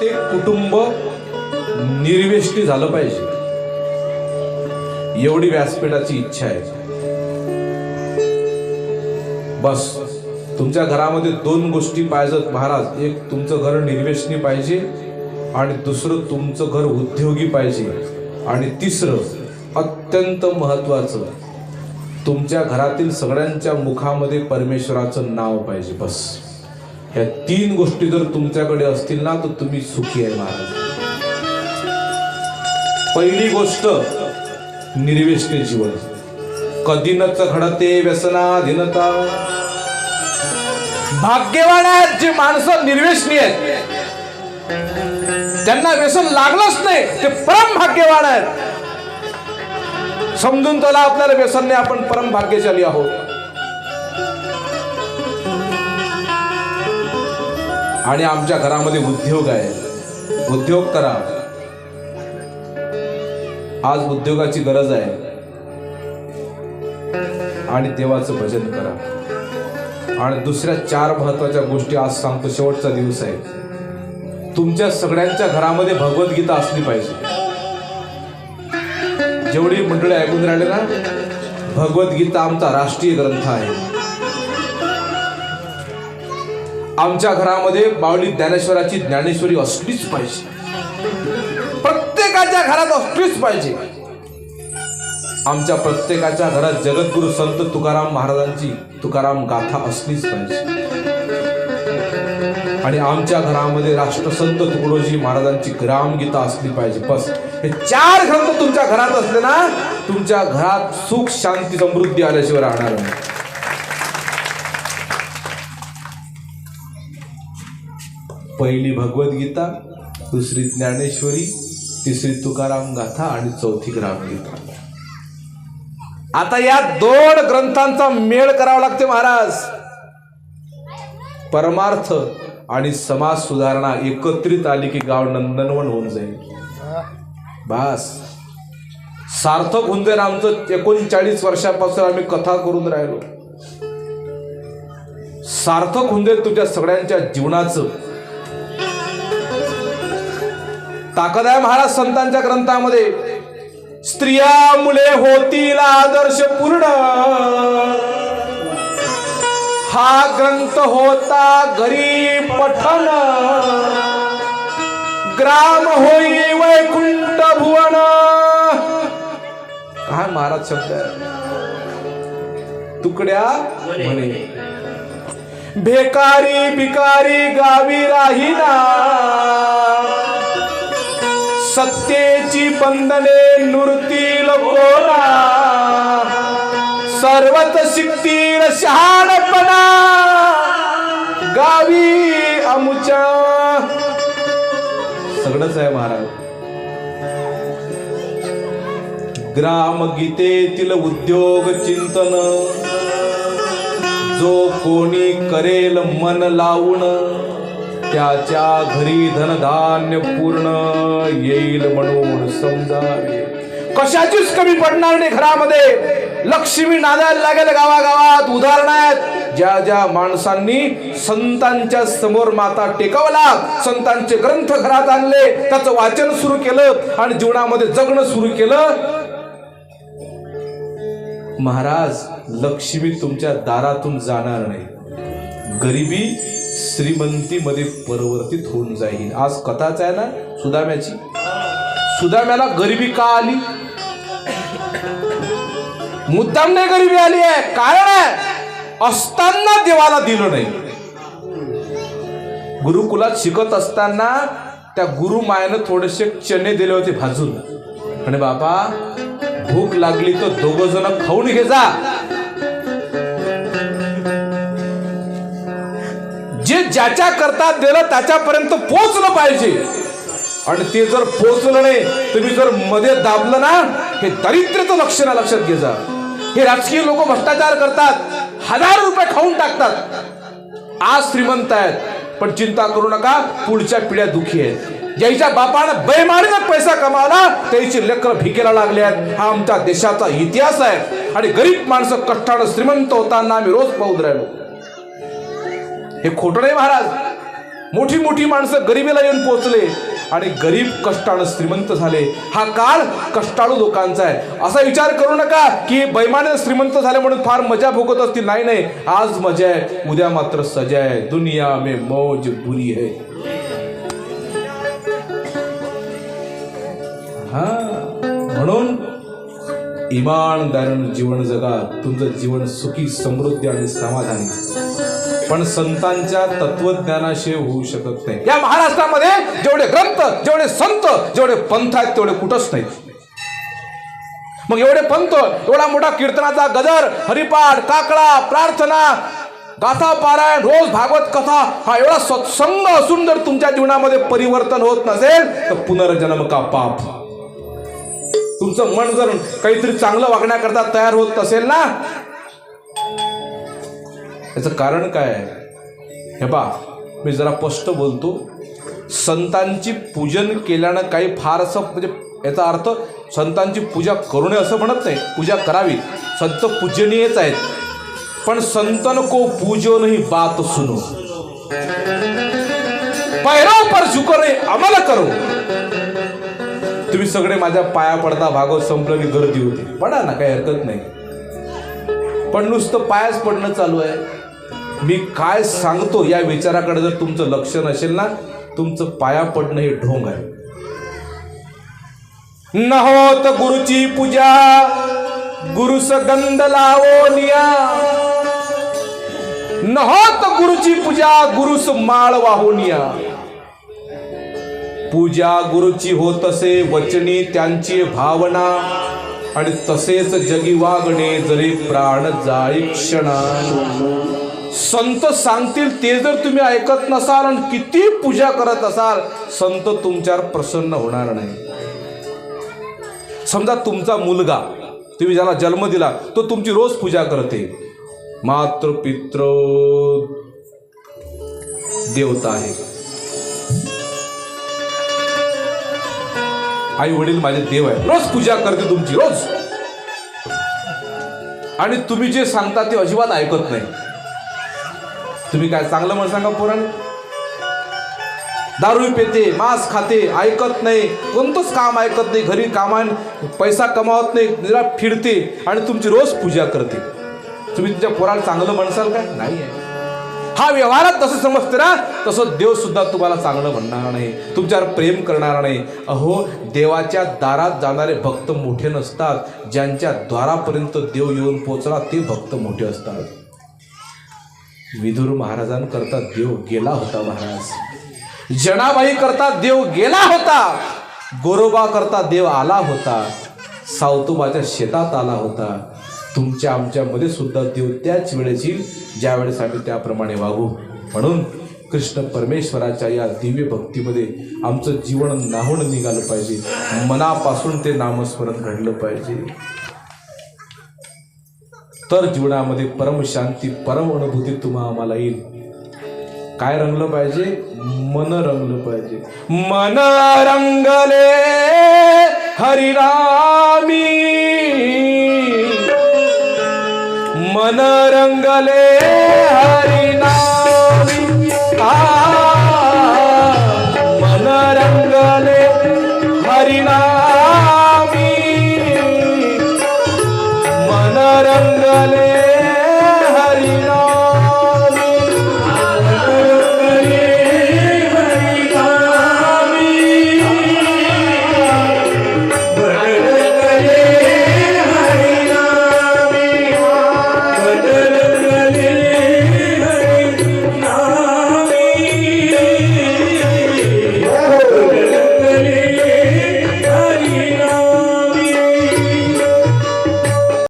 ते कुटुंब निर्वेष्टी झालं पाहिजे. एवढी व्यासपीठाची इच्छा आहे. बस तुमच्या घरामध्ये दोन गोष्टी पाहिजेत महाराज. एक तुमचं घर निर्वेशनी पाहिजे आणि दुसरं तुमचं घर उद्योगी पाहिजे. आणि तिसरं अत्यंत महत्वाचं तुमच्या घरातील सगळ्यांच्या मुखामध्ये परमेश्वराचं नाव पाहिजे. बस. ह्या तीन गोष्टी जर तुमच्याकडे असतील ना तर तुम्ही सुखी आहे महाराज. पहिली गोष्ट निर्वेष्टे जीवन. कधीनच घडते व्यसनाधीनता. भाग्यवान आहेत जे माणसं निर्वेशनी आहेत. त्यांना व्यसन लागलंच नाही ते परम भाग्यवान आहेत. समजून त्याला आपल्याला व्यसन नाही आपण परम भाग्यशाली आहोत. आणि आमच्या घरामध्ये उद्योग आहे. उद्योग करा. आज उद्योगाची गरज आहे. आणि देवाचं भजन करा. आणि दुसऱ्या चार महत्त्वाच्या गोष्टी आज सांगतो. शेवटचा दिवस आहे. तुमच्या सगळ्यांच्या घरामध्ये भगवद्गीता असली पाहिजे. जेवढी मंडळी ऐकून राहिले ना भगवद्गीता आमचा राष्ट्रीय ग्रंथ आहे. आमच्या घरामध्ये बावली ज्ञानेश्वराची ज्ञानेश्वरी असलीच पाहिजे. प्रत्येकाच्या घरात असलीच पाहिजे. आमच्या प्रत्येकाच्या घरात जगद्गुरु संत तुकाराम महाराजांची तुकाराम गाथा असलीच पाहिजे. आणि आमच्या घरामध्ये राष्ट्रसंत तुकडोजी महाराजांची ग्रामगीता असली पाहिजे. बस. हे चार ग्रंथ तुमच्या घरात असले ना तुमच्या घरात सुख शांती समृद्धी आल्याशिवाय राहणार नाही. पहिली भगवद्गीता दुसरी ज्ञानेश्वरी तिसरी तुकाराम गाथा आणि चौथी ग्रामगीता आता या दोन ग्रंथांचा मेळ करावा लागते महाराज. परमार्थ आणि समाज सुधारणा एकत्रित आली की गाव नंदनवन होऊन जाईल. बास. सार्थक होऊन जाईल आमचं. एकोणचाळीस वर्षापासून आम्ही कथा करून राहिलो. सार्थक होऊन जाईल तुझ्या सगळ्यांच्या जीवनाचं. ताकद आहे महाराज संतांच्या ग्रंथामध्ये स्त्रिया मुले होतील आदर्श पूर्ण. हा ग्रंथ होता घरी पठन ग्राम होई वैकुंठ भुवन. काय महाराज शब्द आहे? तुकड्या म्हणे. भेकारी भिकारी गावी राहिला सत्तेची बंधने नुरतील कोरा. सर्वत शिकतील शहाणपणा. गावी अमुच्या सगळंच आहे महाराज. ग्रामगीतेतील उद्योग चिंतन. जो कोणी करेल मन लावून त्याच्या घरी धनधान्य पूर्ण येईल म्हणून समजावे. कशाचीच कमी पडणार नाही घरामध्ये. लक्ष्मी नादायला लागेल गावागावात. उदाहरण आहेत. ज्या ज्या माणसांनी संतांच्या समोर माता टेकवला संतांचे ग्रंथ घरात आणले त्याचं वाचन सुरू केलं आणि जीवनामध्ये जगणं सुरू केलं. महाराज लक्ष्मी तुमच्या दारातून जाणार नाही. गरिबी श्रीमंतीमध्ये परिवर्तित होऊन जाईल. आज कथाच आहे ना सुदाम्याची? सुदाम्याला गरिबी का आली? मुद्दाम नाही गरिबी आली आहे. कारण आहे असताना देवाला दिलं नाही. गुरुकुलात शिकत असताना त्या गुरु मायानं थोडेसे चणे दिले होते भाजून. आणि बाबा भूक लागली तर दोघ जण खाऊन घे जा. ज्याच्या करता दिलं त्याच्यापर्यंत पोचलं पाहिजे. आणि ते जर पोचलं नाही तुम्ही जर मध्ये दाबलं ना हे दरिद्रचं लक्षण लक्षात घे जा. हे राजकीय लोक भ्रष्टाचार करतात हजार रुपये खाऊन टाकतात. आज श्रीमंत आहेत पण चिंता करू नका पुढच्या पिढ्या दुखी आहेत. ज्याच्या बापानं बेमारीनं पैसा कमावला त्याची लेकर भिकेला लागले आहेत. हा आमच्या देशाचा इतिहास आहे. आणि गरीब माणसं कष्टानं श्रीमंत होताना आम्ही रोज पाहून राहिलो. हे खोटं नाही महाराज. मोठी मोठी माणसं गरिबीला येऊन पोहोचले आणि गरीब कष्टाळू श्रीमंत झाले. हा काळ कष्टाळू लोकांचा आहे. असा विचार करू नका की बैमाने श्रीमंत झाले म्हणून फार मजा भोगत असतील. नाही नाही. आज मजा आहे. उद्या मात्र सजा आहे. दुनिया में मौज बुरी है. हा म्हणून इमानदारण जीवन जगा. तुमचं जीवन सुखी समृद्धी आणि समाधानी. पण संतांच्या तत्वज्ञानाशिवाय होऊ शकत नाही. या महाराष्ट्रामध्ये जेवढे ग्रंथ जेवढे संत जेवढे पंथ आहेत तेवढे कुठंच नाहीत. मग एवढे पंथ एवढा मोठा कीर्तनाचा गजर हरिपाठ काकडा प्रार्थना गाथा पारायण रोज भागवत कथा हा एवढा सत्संग असून जर तुमच्या जीवनामध्ये परिवर्तन होत नसेल तर पुनर्जन्म का पाप? तुमचं मन जर काहीतरी चांगलं वागण्याकरता तयार होत नसेल ना याचं कारण काय आहे? हे बा मी जरा स्पष्ट बोलतो. संतांची पूजन केल्यानं काही फार असं म्हणजे याचा अर्थ संतांची पूजा करू नये असं म्हणत नाही पूजा करावी संत पूजनीयच आहेत. पण संतन को पूजो नाही बात सुनो. पैराव पर झुको रे अमल करो. तुम्ही सगळे माझ्या पाया पडता भागवत संपलं की गर्दी होती. पडा ना काही हरकत नाही. पण नुसतं पायाच पडणं चालू आहे. मी काय सांगतो या विचाराकडे जर तुमचं लक्ष नसेल ना तुमचं पाया पडणं हे ढोंग आहे. न होत गुरुची पूजा गुरुस गंध लावो निया. न होत गुरुची पूजा गुरुस माळ वाहुनिया पूजा गुरुची होत असे वचनी त्यांची भावना आणि तसेच जगी वागणे जरी प्राण जाई क्षणा. संत सांगतील ते जर तुम्ही ऐकत नसाल आणि किती पूजा करत असाल संत तुमच्यावर प्रसन्न होणार नाही. समजा तुमचा मुलगा तुम्ही ज्याला जन्म दिला तो तुमची रोज पूजा करते. मात्र पित्र देवता आहे. आई वडील माझे देव आहे रोज पूजा करते तुमची रोज. आणि तुम्ही जे सांगता ते अजिबात ऐकत नाही. तुम्ही काय चांगलं म्हणून सांगा पुरण? दारू पिते मांस खाते ऐकत नाही. कोणतंच काम ऐकत नाही. घरी कामान पैसा कमावत नाही. निरा फिरते आणि तुमची रोज पूजा करते. तुम्ही तुमच्या पोराला चांगलं म्हणसाल काय? नाही आहे. हा व्यवहारात तसं समजते ना? तसं देव सुद्धा तुम्हाला चांगलं म्हणणार नाही. तुमच्यावर प्रेम करणार नाही. अहो देवाच्या दारात जाणारे भक्त मोठे नसतात. ज्यांच्या द्वारापर्यंत देव येऊन पोचला ते भक्त मोठे असतात. विदुर महाराजांकरता देव गेला होता महाराज. जनाबाई करता देव गेला होता. गोरोबा करता देव आला होता. सावतोबाच्या शेतात आला होता. तुमच्या आमच्यामध्ये सुद्धा देव त्याच वेळेस येईल ज्या वेळेस आम्ही त्याप्रमाणे वागू. म्हणून कृष्ण परमेश्वराच्या या दिव्य भक्तीमध्ये आमचं जीवन नाहून निघालं पाहिजे. मनापासून ते नामस्मरण घडलं पाहिजे. तर जीवनामध्ये परमशांती परम अनुभूती तुम्हा आम्हाला येईल. काय रंगलं पाहिजे? मन रंगलं पाहिजे. मन रंगले हरिरामी. मन रंगले हरिनामी. आ मन रंगले हरिनामी.